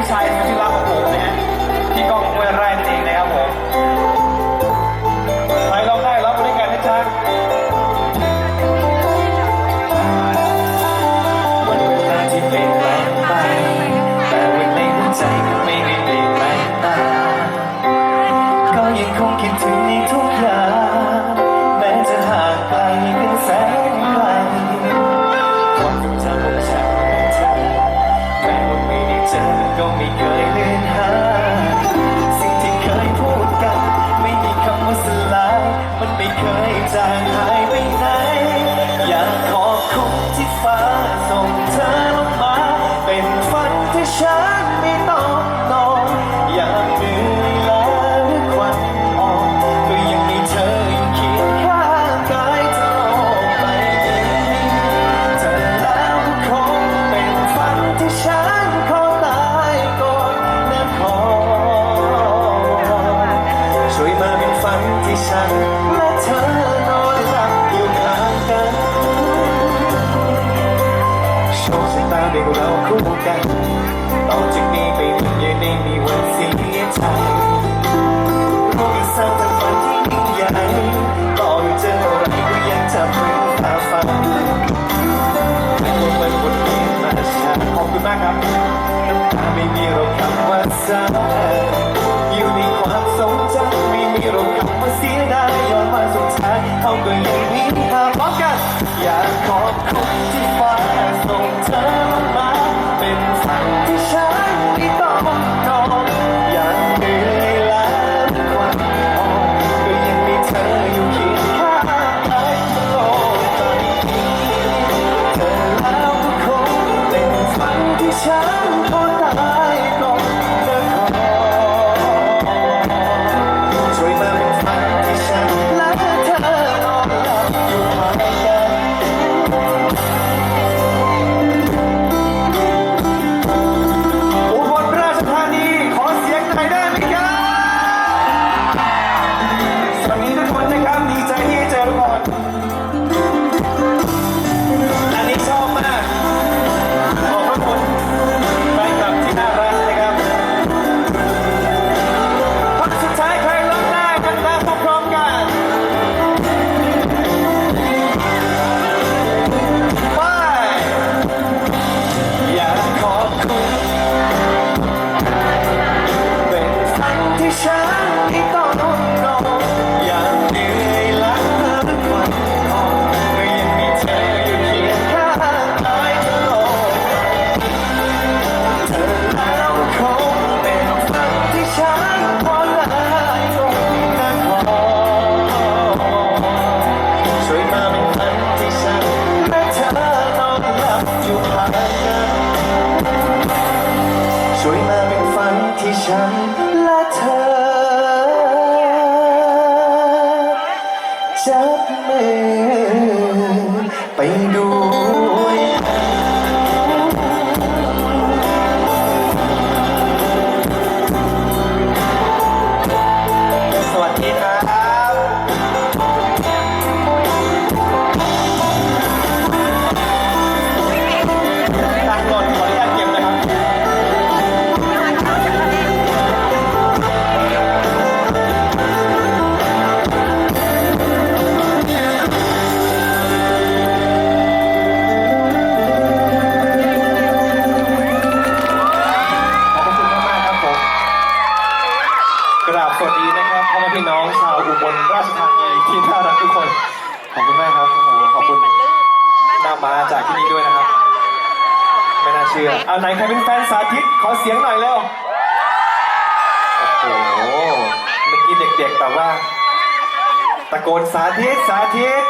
พี่ชายที่รักของผมนะฮะพี่ก้องห้วยไร่นั่นเองนะครับผมใครร้องได้ร้องไปด้วยกันนะจ๊ะวันเวลาที่เปลี่ยนแปลงไปแต่วันในหัวใจก็ไม่ได้เปลี่ยนแปลงตามก็ยังคงคิดถึงในทุกอย่างแม้จะห่างไกลเป็นแสน ก็ไม่เคยเลือนหายสิ่งที่เคยพูดกัน ไม่มีคำว่าสลาย มันไม่เคยจางหายไปไหน อยากขอบคุณที่ฟ้าส่ง ฉันและเธอนอนหลับอยู่ข้างกันโชคชะตาเรียกเราคู่กันต่อจากนี้ไปมันยังไม่มีวันเสียใจรู้อีกสักทั้งฝันที่ยิ่งใหญ่ต่อให้เจออะไรก็ยังจะพึงฝ่าฟันไม่ว่ามันบทเรียนมาช้าขอบคุณมากครับน้ำตาไม่มีเราคำว่าสายอ ก็ยังมีทาพร้อมกันอยากขอบคุณที่ฟ้าส่งเธอมา ฝันที่ต้องนอนอยากเหนื่อยล้าทุกวันก่อนก็ยังมีเธออยู่เคียงข้างกายตลอดเธอแล้วคงเป็นฝันที่ฉันขอลาก่อนนะขอช่วยมาเป็นฝันที่ฉันและเธอนอนหลับอยู่ห่างกันช่วยมาเป็นฝันที่ฉัน เชื่อเอาไหนใครเป็นแฟนสาธิตขอเสียงหน่อยเร็วโอ้โหเมื่อกี้เด็กๆแต่ว่า ตะโกนสาธิตสาธิต